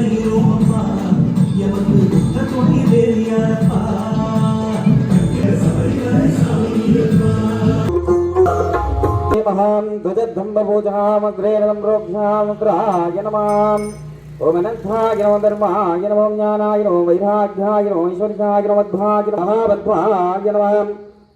தெரியும் அம்மா எமக்கு புத்த துணி தெரியாப்பா மாம் துஜத்வம்பபூஜாமக்ரேணம்ரோக்ஷாமுக்ராய நமாம் ఓం అనంతాయ నమో ధర్మాయ నమో జ్ఞానాయ నమో వైరాగ్యాయ నమాం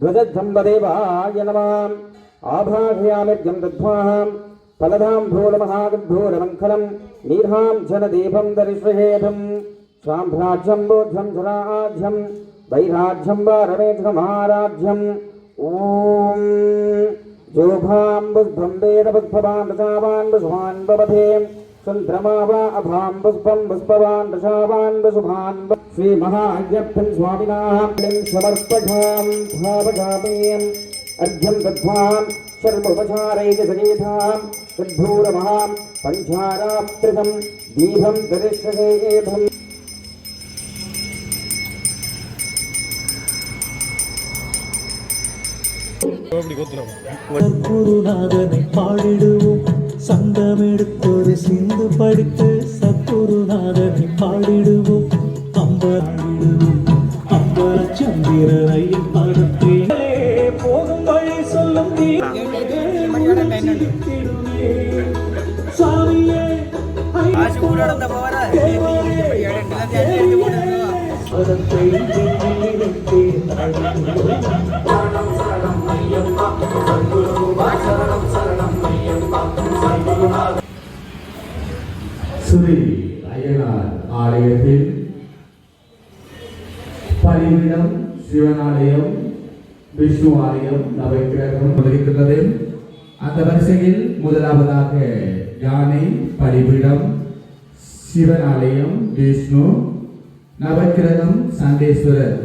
ధ్వజద్భంబదేవాయ నమాం फलदाम्भोलमहागभ्यो रमङ्कलं नीर्हां जनदीपं दरिश्रहेदं साम्भ्राज्यं बोद्धं जराध्यं वैराज्यं वा रमेधमाराध्यम् ॐ जोभाम्बुद्भं वेदबुद्भवान् रसावान् वसुभान् बवधे सन्द्रमा वा अभां पुष्पं पुष्पवान् रसावान् वसुभान् श्रीमहाज्ञप्तं स्वामिनां समर्पठां भावगामयम् अर्घ्यं दद्ध्वाम् दद्ध्वां शर्मोपचारैकसगेधां तद्भूरमहां पञ्चारात्रिकं दीपं दरिष्येधम् சத்குருநாதனை பாடிடுவோம் சங்கமெடுத்தொரு சிந்து படித்து சத்குருநாதனை பாடிடுவோம் அம்பராடிடுவோம் அம்பர சந்திரனை ஸ்ரீ அய்யனார் ஆலயத்தில் பலிபீடம் சிவனாலயம் விஷ்ணு ஆலயம் நவக்கிரகம் வருகின்றது அந்த வரிசையில் முதலாவதாக யானை பலிபீடம் சிவனாலயம் விஷ்ணு நவக்கிரகம் சண்டேஸ்வரர்.